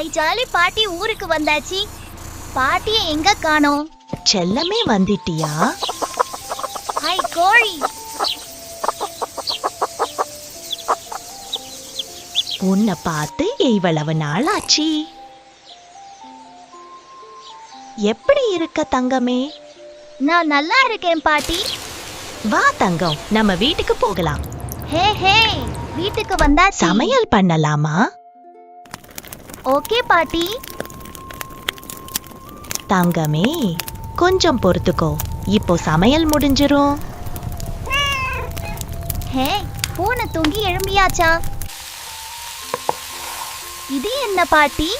ஐ jolly பாட்டி ஊருக்கு வந்தாச்சு. பாட்டிய எங்க காணோம்? செல்லமே வந்துட்டியா? ஐ கோழி. உன்னை பார்த்து இவ்வளவு நாள் ஆச்சு எப்படி இருக்க தங்கமே? நான் நல்லா இருக்கேன் பாட்டி. வா தங்கம் நம்ம வீட்டுக்கு போகலாம். ஹே ஹே வீட்டுக்கு வந்தாச்சு. சமையல் பண்ணலாமா? ஓகே பாட்டி. தங்கமே கொஞ்சம் பொறுத்துக்கோ. இப்போ சமையல் முடிஞ்சிரும். ஹே பூனை தூங்கி எழும்பியாச்சா? இது என்ன பாட்டி?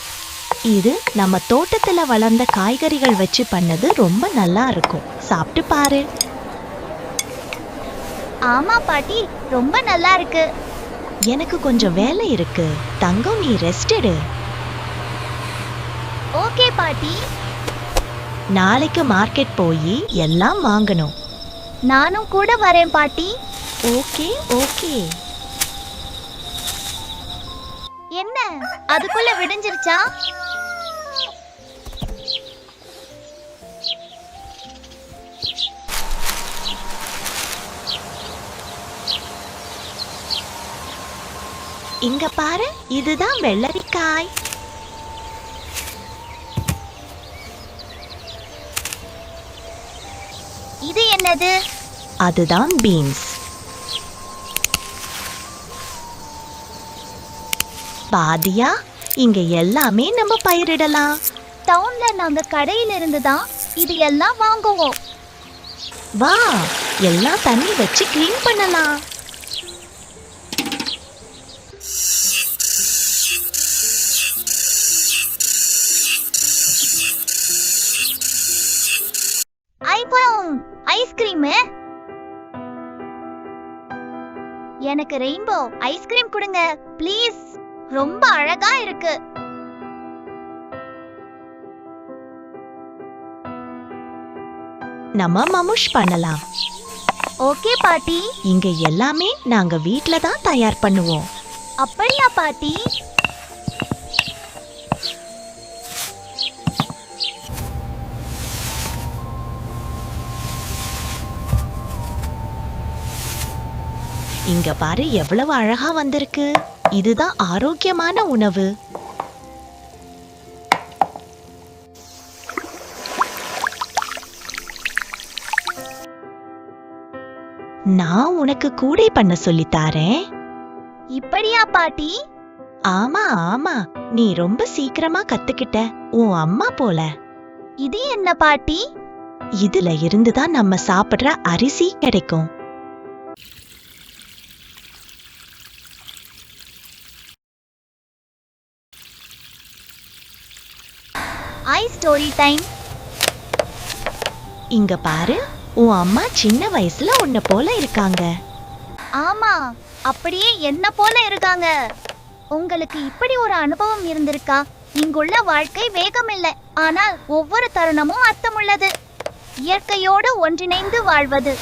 இது நம்ம தோட்டத்துல வளர்ந்த காய்கறிகள் வச்சு பண்ணது ரொம்ப நல்லா இருக்கும். சாப்பிட்டு பாரு. ஆமா பாட்டி ரொம்ப நல்லா இருக்கு. எனக்கு கொஞ்சம் வேலை இருக்கு. தங்கம் நீ ரெஸ்ட் எடு. ஓகே பாட்டி. நாளைக்கு மார்க்கெட் போய் எல்லாம் வாங்கணும். நானும் கூட வரேன் பாட்டி. Okay okay. என்ன? அதுக்குள்ள விடிஞ்சிருச்சா? இங்க பாரு இதுதான் வெள்ளரிக்காய். இது என்னது? அதுதான் பீன்ஸ். பாதியா இங்க எல்லாமே நம்ம பயிரிடலாம். டவுன்ல நாங்க கடையில இருந்து தான் இது எல்லாம் வாங்குவோம். வா எல்லாம் தண்ணி வச்சு க்ளீன் பண்ணலாம். ஐஸ்கிரீம்? எனக்கு ரெயின்போ ஐஸ்கிரீம் கொடுங்க ப்ளீஸ். ரொம்ப அழகா இருக்கு. நம்ம மமுஷ் பண்ணலாம். ஓகே பாட்டி. இங்க எல்லாமே நாங்க வீட்ல தான் தயார் பண்ணுவோம். அப்படியா பாட்டி? இங்க பாரு எவ்வளவு அழகா வந்திருக்கு. இதுதான் ஆரோக்கியமான உணவு. நான் உனக்கு கூடை பண்ண சொல்லித் தாரேன். இப்படியா பாட்டி? ஆமா ஆமா. நீ ரொம்ப சீக்கிரமா கத்துக்கிட்ட. உன் அம்மா போல. இது என்ன பாட்டி? இதுல இருந்துதான் நம்ம சாப்பிடுற அரிசி கிடைக்கும். ஐ ஸ்டோரி டைம் இங்க பாரு உன் அம்மா சின்ன வயசுல உன்னை போல இருக்காங்க. ஆமா அப்படியே என்ன போல இருக்காங்க? உங்களுக்கு இப்படி ஒரு அனுபவம் இருந்திருக்கா? இங்குள்ள வாழ்க்கை வேகமில்லை. ஆனால் ஒவ்வொரு தருணமும் அர்த்தமுள்ளது. இயற்கையோடு ஒன்றிணைந்து வாழ்வது.